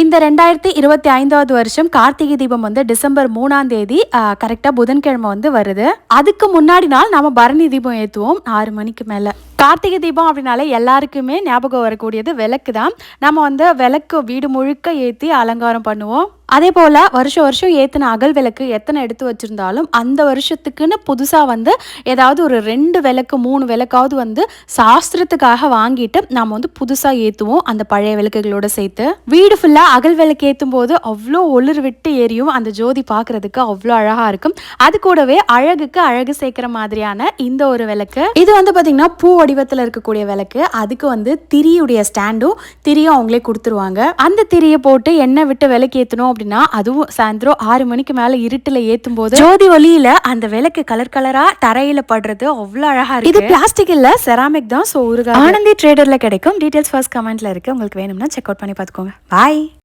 இந்த ரெண்டாயிரத்தி இருபத்தி ஐந்தாவது வருஷம் கார்த்திகை தீபம் வந்து டிசம்பர் மூணாம் தேதி கரெக்டாக புதன்கிழமை வந்து வருது. அதுக்கு முன்னாடி நாள் நம்ம பரணி தீபம் ஏற்றுவோம் ஆறு மணிக்கு மேலே. கார்த்திகை தீபம் அப்படின்னாலே எல்லாருக்குமே ஞாபகம் வரக்கூடியது விளக்கு தான் நம்ம வந்து விளக்கு வீடு முழுக்க ஏற்றி அலங்காரம் பண்ணுவோம். அதே போல் வருஷம் வருஷம் ஏற்றின அகல் விளக்கு எத்தனை எடுத்து வச்சுருந்தாலும் அந்த வருஷத்துக்குன்னு புதுசாக வந்து ஏதாவது ஒரு ரெண்டு விளக்கு மூணு விளக்காவது வந்து சாஸ்திரத்துக்காக வாங்கிட்டு நாம் வந்து புதுசாக ஏற்றுவோம் அந்த பழைய விளக்குகளோட சேர்த்து. வீடு ஃபுல்லாக அகல் விளக்கு ஏற்றும் போது அவ்வளோ ஒளிர் விட்டு எரியும். அந்த ஜோதி பார்க்குறதுக்கு அவ்வளோ அழகாக இருக்கும். அது கூடவே அழகுக்கு அழகு சேர்க்குற மாதிரியான இந்த ஒரு விளக்கு. இது வந்து பார்த்திங்கன்னா பூ வடிவத்தில் இருக்கக்கூடிய விளக்கு. அதுக்கு வந்து திரியுடைய ஸ்டாண்டும் திரியும் அவங்களே கொடுத்துருவாங்க. அந்த திரியை போட்டு எண்ணெய் விட்டு விளக்கு ஏற்றணும் அப்படின்னா அதுவும் சாயந்தரம் ஆறு மணிக்கு மேலே இருட்டில் ஏற்றும் போது ஜோதி ஒளியில அந்த விளக்கு கலர் கலரா தரையில படுறது அவ்வளோ அழகா இருக்கு. இது பிளாஸ்டிக் இல்ல செராமிக் தான் ஸோ ஒரு ஆனந்தி ட்ரேடர்ல கிடைக்கும். டீடைல்ஸ் ஃபர்ஸ்ட் கமெண்ட்ல இருக்கு. உங்களுக்கு வேணும்னா செக் அவுட் பண்ணி பார்த்துக்கோங்க. பாய்